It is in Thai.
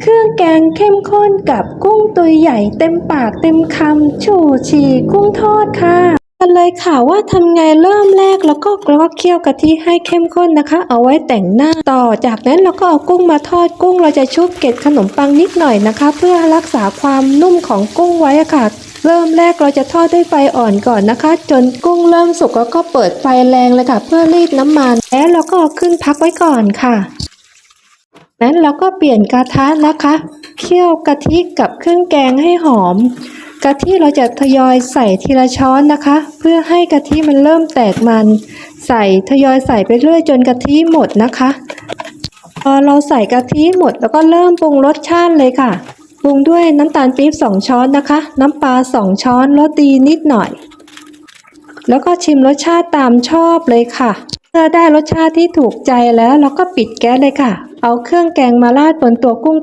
เครื่องแกงเข้มข้นกับกุ้งตัวใหญ่เต็มปากเต็มคำชูชีกุ้งทอดค่ะกันเลยค่ะว่าทำไงเริ่มแรกแล้วก็แล้วก็เคี่ยวกะทิให้เข้มข้นนะคะ เอาไว้แต่งหน้าต่อจากนั้นเราก็เอากุ้งมาทอดกุ้งเราจะชุบเกล็ดขนมปังนิดหน่อยนะคะ เพื่อรักษาความนุ่มของกุ้งไว้ค่ะเริ่มแรกเราจะทอดด้วยไฟอ่อนก่อนนะคะ จนกุ้งเริ่มสุกแล้วก็เปิดไฟแรงเลยค่ะ เพื่อรีดน้ำมันแล้วเราก็เอาขึ้นพักไว้ก่อนค่ะ นั้นเราก็เปลี่ยนกระทะนะคะเคี่ยวกะทิกับเครื่องแกงให้หอม กะทิเราจะทยอยใส่ทีละช้อนนะคะ เพื่อให้กะทิมันเริ่มแตกมัน ใส่ทยอยใส่ไปเรื่อยจนกะทิหมดนะคะพอเราใส่กะทิหมดแล้วก็เริ่มปรุงรสชาติเลยค่ะปรุงด้วยน้ำตาลปี๊บ2 ช้อนนะคะ น้ำปลา 2 ช้อนรสดีนิดหน่อย แล้วก็ชิมรสชาติตามชอบเลยค่ะ เมื่อได้รสชาติที่ถูกใจแล้วเราก็ปิดแก๊สเลยค่ะ เอาเครื่องแกงมาราดบนตัวกุ้งที่